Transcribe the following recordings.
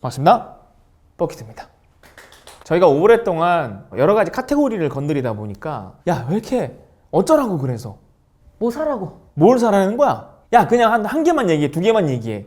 반갑습니다. 버킷입니다. 저희가 오랫동안 여러 가지 카테고리를 건드리다 보니까 야 왜 이렇게 어쩌라고 그래서 뭐 사라고? 뭘 사라는 거야? 야 그냥 한, 한 개만 얘기해 두 개만 얘기해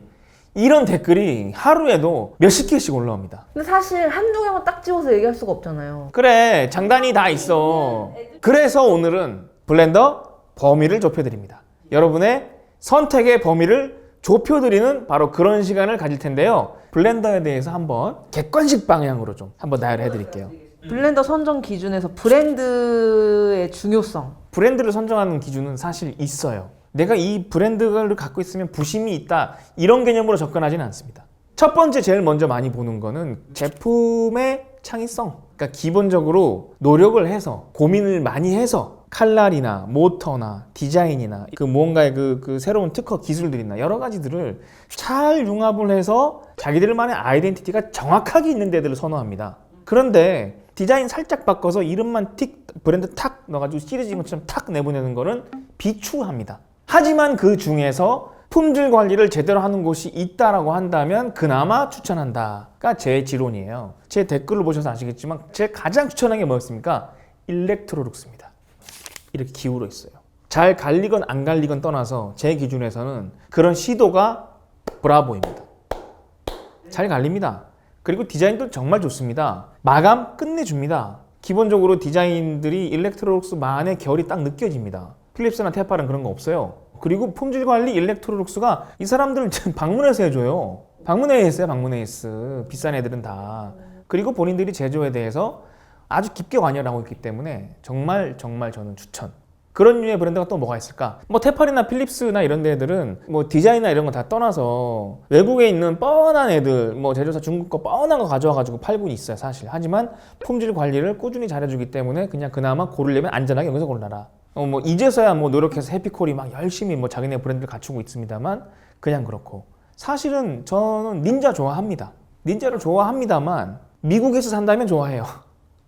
이런 댓글이 하루에도 몇십 개씩 올라옵니다. 근데 사실 한두 개만 딱 집어서 얘기할 수가 없잖아요. 그래 장단이 다 있어. 그래서 오늘은 블렌더 범위를 좁혀드립니다. 여러분의 선택의 범위를 좁혀드리는 바로 그런 시간을 가질 텐데요. 블렌더에 대해서 한번 객관식 방향으로 좀 한번 나열을 해드릴게요. 블렌더 선정 기준에서 브랜드의 중요성. 브랜드를 선정하는 기준은 사실 있어요. 내가 이 브랜드를 갖고 있으면 부심이 있다 이런 개념으로 접근하지는 않습니다. 첫 번째 제일 먼저 많이 보는 거는 제품의 창의성. 그러니까 기본적으로 노력을 해서 고민을 많이 해서 칼날이나 모터나 디자인이나 그 무언가의 그, 그 새로운 특허 기술들이나 여러 가지들을 잘 융합을 해서 자기들만의 아이덴티티가 정확하게 있는 데들을 선호합니다. 그런데 디자인 살짝 바꿔서 이름만 틱 브랜드 탁 넣어가지고 시리즈인 것처럼 탁 내보내는 거는 비추합니다. 하지만 그 중에서 품질 관리를 제대로 하는 곳이 있다라고 한다면 그나마 추천한다가 제 지론이에요. 제 댓글을 보셔서 아시겠지만 제가 가장 추천한 게 뭐였습니까? 일렉트로룩스입니다. 이렇게 기울어 있어요. 잘 갈리건 안 갈리건 떠나서 제 기준에서는 그런 시도가 브라보입니다. 잘 갈립니다. 그리고 디자인도 정말 좋습니다. 마감 끝내줍니다. 기본적으로 디자인들이 일렉트로룩스만의 결이 딱 느껴집니다. 필립스나 테파는 그런 거 없어요. 그리고 품질 관리 일렉트로룩스가 이 사람들은 지금 방문해서 해줘요. 방문해 했어요, 방문해 했어. 비싼 애들은 다. 그리고 본인들이 제조에 대해서 아주 깊게 관여를 하고 있기 때문에 정말 정말 저는 추천. 그런 류의 브랜드가 또 뭐가 있을까? 뭐 테팔이나 필립스나 이런 데들은 뭐 디자인이나 이런 거 다 떠나서 외국에 있는 뻔한 애들, 뭐 제조사 중국 거 뻔한 거 가져와 가지고 팔고 있어요 사실. 하지만 품질 관리를 꾸준히 잘해주기 때문에 그냥 그나마 고르려면 안전하게 여기서 골라라. 어, 뭐 이제서야 뭐 노력해서 해피콜이 막 열심히 뭐 자기네 브랜드를 갖추고 있습니다만 그냥 그렇고 사실은 저는 닌자 좋아합니다. 닌자를 좋아합니다만 미국에서 산다면 좋아해요.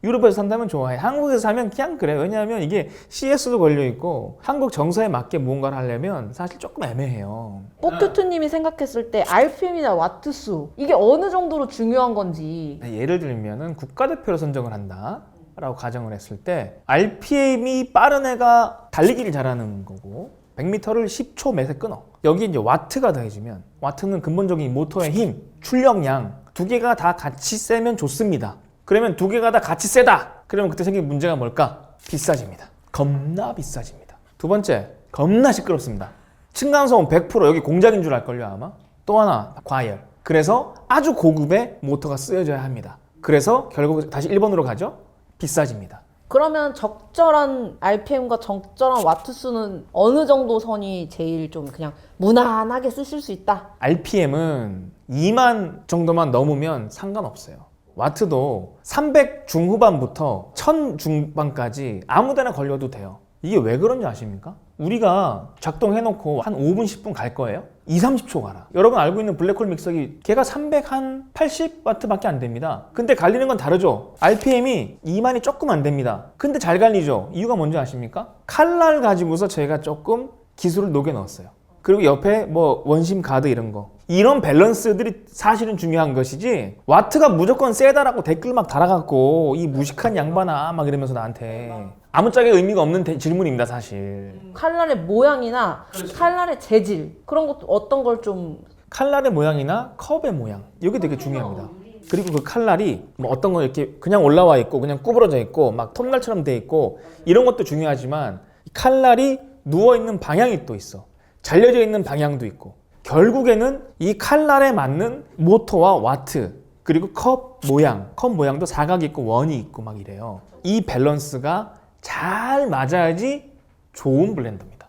유럽에서 산다면 좋아해. 한국에서 사면 그냥 그래. 왜냐하면 이게 CS도 걸려 있고 한국 정서에 맞게 무언가를 하려면 사실 조금 애매해요. 뽀큐트님이 생각했을 때 RPM이나 와트수 이게 어느 정도로 중요한 건지 예를 들면은 국가대표로 선정을 한다. 라고 가정을 했을 때 RPM이 빠른 애가 달리기를 잘하는 거고 100m를 10초 매세 끊어. 여기 이제 와트가 더해지면 와트는 근본적인 모터의 힘, 출력량 두 개가 다 같이 세면 좋습니다. 그러면 두 개가 다 같이 세다. 그러면 그때 생긴 문제가 뭘까? 비싸집니다. 겁나 비싸집니다. 두 번째, 겁나 시끄럽습니다. 층간소음 100% 여기 공장인 줄 알걸요 아마. 또 하나 과열. 그래서 아주 고급의 모터가 쓰여져야 합니다. 그래서 결국 다시 1번으로 가죠. 비싸집니다. 그러면 적절한 RPM과 적절한 와트 수는 어느 정도 선이 제일 좀 그냥 무난하게 쓰실 수 있다? RPM은 2만 정도만 넘으면 상관없어요. 와트도 300 중후반부터 1000 중반까지 아무데나 걸려도 돼요. 이게 왜 그런지 아십니까? 우리가 작동해놓고 한 5분, 10분 갈 거예요? 2, 30초 가라. 여러분 알고 있는 블랙홀 믹서기 걔가 300한 80와트밖에 안 됩니다. 근데 갈리는 건 다르죠. RPM이 2만이 조금 안 됩니다. 근데 잘 갈리죠. 이유가 뭔지 아십니까? 칼날 가지고서 제가 조금 기술을 녹여 넣었어요. 그리고 옆에 뭐 원심 가드 이런 거 이런 밸런스들이 사실은 중요한 것이지. 와트가 무조건 세다라고 댓글 막 달아갖고 이 무식한 양반아 막 이러면서 나한테 아무짝에 의미가 없는 대- 질문입니다 사실. 칼날의 모양이나 칼날의 재질 그런 것도 어떤 걸 좀 칼날의 모양이나 컵의 모양. 이게 되게 중요합니다. 그리고 그 칼날이 뭐 어떤 거 이렇게 그냥 올라와 있고 그냥 구부러져 있고 막 톱날처럼 돼 있고 이런 것도 중요하지만 이 칼날이 누워 있는 방향이 또 있어. 잘려져 있는 방향도 있고 결국에는 이 칼날에 맞는 모터와 와트 그리고 컵 모양 컵 모양도 사각이 있고 원이 있고 막 이래요 이 밸런스가 잘 맞아야지 좋은 블렌더입니다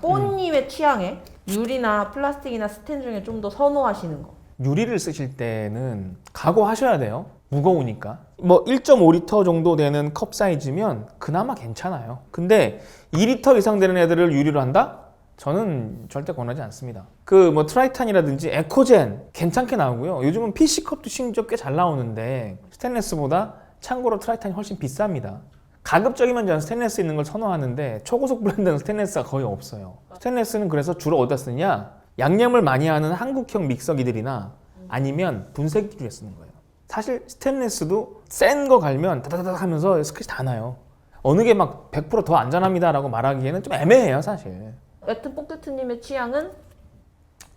뽀님의 취향에 유리나 플라스틱이나 스텐 중에 좀 더 선호하시는 거 유리를 쓰실 때는 각오하셔야 돼요. 무거우니까. 뭐 1.5리터 정도 되는 컵 사이즈면 그나마 괜찮아요. 근데 2리터 이상 되는 애들을 유리로 한다? 저는 절대 권하지 않습니다. 그 뭐 트라이탄이라든지 에코젠 괜찮게 나오고요. 요즘은 PC컵도 심지어 꽤 잘 나오는데 스테인레스보다 참고로 트라이탄이 훨씬 비쌉니다. 가급적이면 저는 스테인레스 있는 걸 선호하는데 초고속 블렌드는 스테인레스가 거의 없어요. 스테인레스는 그래서 주로 어디다 쓰냐? 양념을 많이 하는 한국형 믹서기들이나 아니면 분쇄기류에 쓰는 거예요. 사실 스테인레스도 센 거 갈면 다다다닥 하면서 스크래치 다 나요. 어느 게 막 100%더 안전합니다라고 말하기에는 좀 애매해요, 사실. 여튼 뽕트트님의 취향은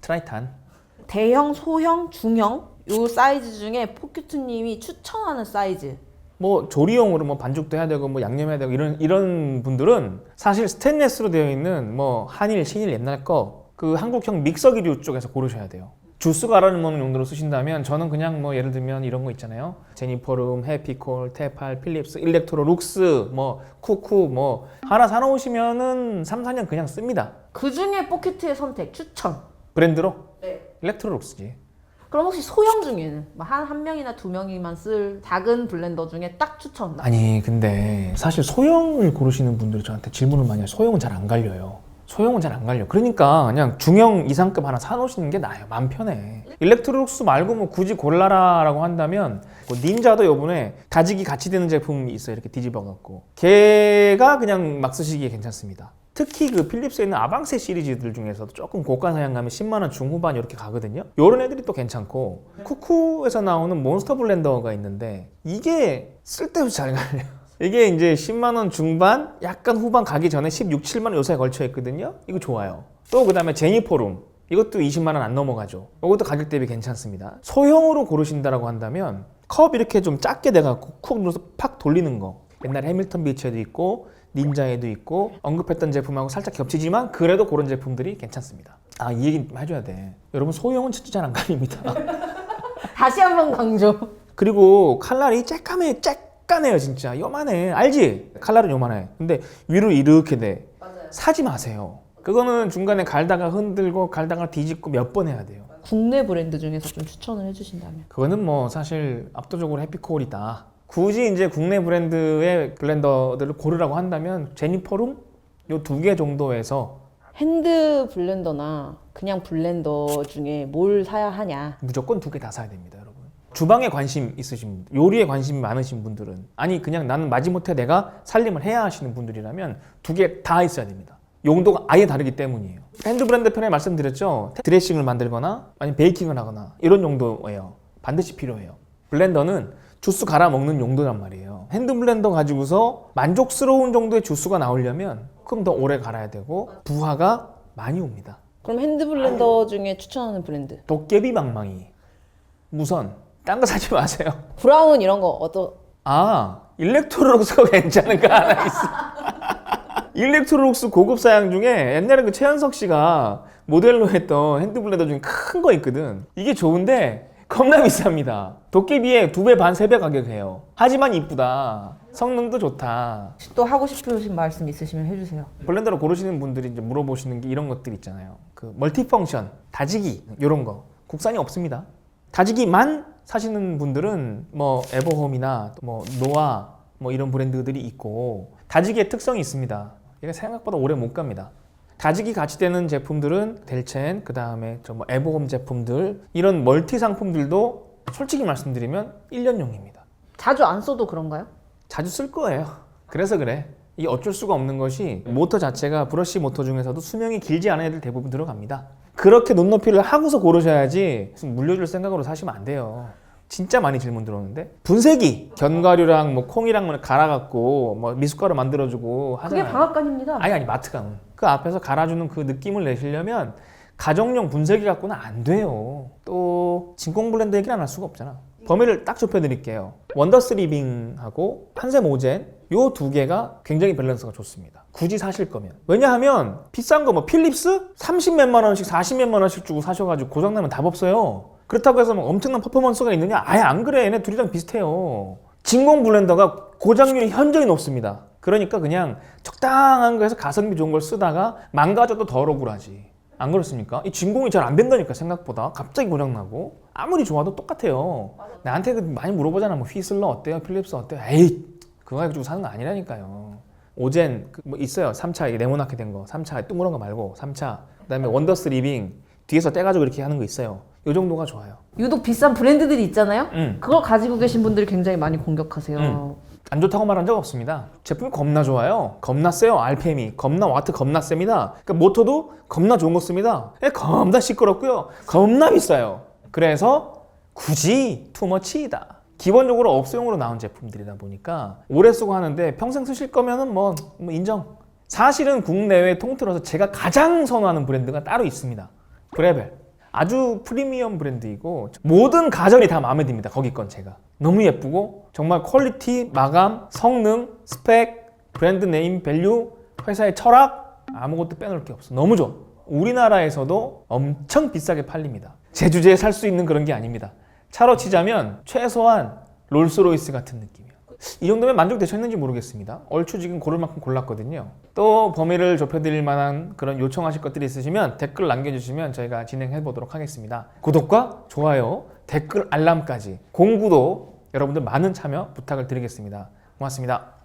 트라이탄. 대형, 소형, 중형 요 사이즈 중에 포큐트님이 추천하는 사이즈 뭐 조리용으로 뭐 반죽도 해야 되고 뭐 양념해야 되고 이런 이런 분들은 사실 스테인레스로 되어 있는 뭐 한일, 신일 옛날 거 그 한국형 믹서기류 쪽에서 고르셔야 돼요. 주스 갈아는 먹는 용도로 쓰신다면 저는 그냥 뭐 예를 들면 이런 거 있잖아요. 제니퍼룸, 해피콜, 테팔, 필립스, 일렉트로, 룩스, 뭐 쿠쿠 뭐 하나 사놓으시면은 3, 4년 그냥 씁니다. 그 중에 포큐트의 선택 추천 브랜드로 네. 일렉트로 룩스지. 그럼 혹시 소형 중에는 뭐 한, 한 명이나 두 명이만 쓸 작은 블렌더 중에 딱 추천 아니 근데 사실 소형을 고르시는 분들이 저한테 질문을 많이 해요. 소형은 잘 안 갈려요. 소형은 잘 안 갈려. 그러니까 그냥 중형 이상급 하나 사놓으시는 게 나아요. 마음 편해. 일렉트로룩스 말고 뭐 굳이 골라라라고 한다면 뭐 닌자도 요번에 가지기 같이 되는 제품이 있어요. 이렇게 뒤집어 갖고 걔가 그냥 막 쓰시기에 괜찮습니다. 특히 그 필립스에 있는 아방세 시리즈들 중에서도 조금 고가 사양감이 10만 원 중후반 이렇게 가거든요. 요런 애들이 또 괜찮고 쿠쿠에서 나오는 몬스터 블렌더가 있는데 이게 쓸데없이 잘 갈려요. 이게 이제 10만 원 중반, 약간 후반 가기 전에 16, 7만 원 요새에 걸쳐 있거든요. 이거 좋아요. 또 그다음에 제니포룸. 이것도 20만 원 안 넘어가죠. 이것도 가격 대비 괜찮습니다. 소형으로 고르신다라고 한다면 컵 이렇게 좀 작게 돼 갖고 쿡 눌러서 팍 돌리는 거. 옛날 해밀턴 비치에도 있고 닌자에도 있고 언급했던 제품하고 살짝 겹치지만 그래도 그런 제품들이 괜찮습니다. 아 이 얘기 좀 해줘야 돼. 여러분 소형은 진짜 잘 안 갈립니다. 다시 한번 강조 그리고 칼날이 쬐까매 쬐 까네요 진짜. 요만해. 알지? 칼날은 요만해. 근데 위로 이렇게 돼 사지 마세요. 그거는 중간에 갈다가 흔들고 갈다가 뒤집고 몇 번 해야 돼요. 국내 브랜드 중에서 좀 추천을 해주신다면. 그거는 뭐 사실 압도적으로 해피콜이다. 굳이 이제 국내 브랜드의 블렌더들을 고르라고 한다면 제니퍼룸? 요 두 개 정도에서 핸드 블렌더나 그냥 블렌더 중에 뭘 사야 하냐? 무조건 두 개 다 사야 됩니다. 주방에 관심 있으신 분, 요리에 관심이 많으신 분들은 아니 그냥 나는 마지못해 내가 살림을 해야 하시는 분들이라면 두 개 다 있어야 됩니다. 용도가 아예 다르기 때문이에요. 핸드 브랜드 편에 말씀드렸죠. 드레싱을 만들거나 아니면 베이킹을 하거나 이런 용도예요. 반드시 필요해요. 블렌더는 주스 갈아 먹는 용도란 말이에요. 핸드 블렌더 가지고서 만족스러운 정도의 주스가 나오려면 그럼 더 오래 갈아야 되고 부하가 많이 옵니다. 그럼 핸드 블렌더 중에 추천하는 브랜드 도깨비 망망이 무선 딴 거 사지 마세요. 브라운 이런 거 어떠? 아 일렉트로룩스가 괜찮은 거 하나 있어. 일렉트로룩스 고급 사양 중에 옛날에 그 최현석 씨가 모델로 했던 핸드블렌더 중에 큰 거 있거든. 이게 좋은데 겁나 비쌉니다. 도깨비의 두배 반 세 배 가격해요. 하지만 이쁘다. 성능도 좋다. 또 하고 싶으신 말씀 있으시면 해주세요. 블렌더를 고르시는 분들이 이제 물어보시는 게 이런 것들 있잖아요. 그 멀티펑션, 다지기 이런 거. 국산이 없습니다. 다지기만 사시는 분들은 뭐 에버홈이나 뭐 노아 뭐 이런 브랜드들이 있고 다지기의 특성이 있습니다. 이게 생각보다 오래 못 갑니다. 다지기 같이 되는 제품들은 델첸 그 다음에 저뭐 에버홈 제품들 이런 멀티 상품들도 솔직히 말씀드리면 1년용입니다. 자주 안 써도 그런가요? 자주 쓸 거예요. 그래서 그래. 이게 어쩔 수가 없는 것이 모터 자체가 브러쉬 모터 중에서도 수명이 길지 않은 애들 대부분 들어갑니다. 그렇게 눈높이를 하고서 고르셔야지 무슨 물려줄 생각으로 사시면 안 돼요. 진짜 많이 질문 들어오는데 분쇄기 견과류랑 뭐 콩이랑 뭐 갈아갖고 뭐 미숫가루 만들어주고 그게 하잖아요. 방앗간입니다 아니 아니 마트 가면 그 앞에서 갈아주는 그 느낌을 내시려면 가정용 분쇄기 갖고는 안 돼요. 또 진공 블렌더 얘기를 안할 수가 없잖아. 범위를 딱 좁혀드릴게요. 원더스 리빙하고 한샘 오젠 요 두 개가 굉장히 밸런스가 좋습니다. 굳이 사실 거면. 왜냐하면 비싼 거 뭐 필립스 30 몇만 원씩 40 몇만 원씩 주고 사셔가지고 고장나면 답 없어요. 그렇다고 해서 뭐 엄청난 퍼포먼스가 있느냐? 아예 안 그래. 얘네 둘이랑 비슷해요. 진공 블렌더가 고장률이 현저히 높습니다. 그러니까 그냥 적당한 거에서 가성비 좋은 걸 쓰다가 망가져도 덜 억울하지. 안 그렇습니까? 이 진공이 잘 안 된다니까 생각보다 갑자기 고장나고 아무리 좋아도 똑같아요. 나한테 그 많이 물어보잖아. 뭐 휘슬러 어때요? 필립스 어때요? 에이 그거 가지고 사는 거 아니라니까요. 오젠 그뭐 있어요. 3차 이게 네모나게 된 거. 3차 둥그런 거 말고 3차. 그다음에 원더스 리빙 뒤에서 떼가지고 이렇게 하는 거 있어요. 요 정도가 좋아요. 유독 비싼 브랜드들이 있잖아요 음. 그걸 가지고 계신 분들이 굉장히 많이 공격하세요 음. 안 좋다고 말한 적 없습니다. 제품이 겁나 좋아요. 겁나 세요. RPM이 겁나 와트 겁나 셉니다. 그러니까 모터도 겁나 좋은 거 씁니다. 예, 겁나 시끄럽고요. 겁나 비싸요. 그래서 굳이 투머치이다. 기본적으로 업소용으로 나온 제품들이다 보니까 오래 쓰고 하는데 평생 쓰실 거면은 뭐, 뭐 인정. 사실은 국내외 통틀어서 제가 가장 선호하는 브랜드가 따로 있습니다. 브레벨. 아주 프리미엄 브랜드이고 모든 가전이 다 마음에 듭니다. 거기 건 제가. 너무 예쁘고 정말 퀄리티, 마감, 성능, 스펙, 브랜드 네임, 밸류, 회사의 철학 아무것도 빼놓을 게 없어. 너무 좋아. 우리나라에서도 엄청 비싸게 팔립니다. 제 주제에 살 수 있는 그런 게 아닙니다. 차로 치자면 최소한 롤스로이스 같은 느낌이에요. 이 정도면 만족되셨는지 모르겠습니다. 얼추 지금 고를 만큼 골랐거든요. 또 범위를 좁혀드릴 만한 그런 요청하실 것들이 있으시면 댓글 남겨주시면 저희가 진행해 보도록 하겠습니다. 구독과 좋아요, 댓글 알람까지 공구도 여러분들 많은 참여 부탁을 드리겠습니다. 고맙습니다.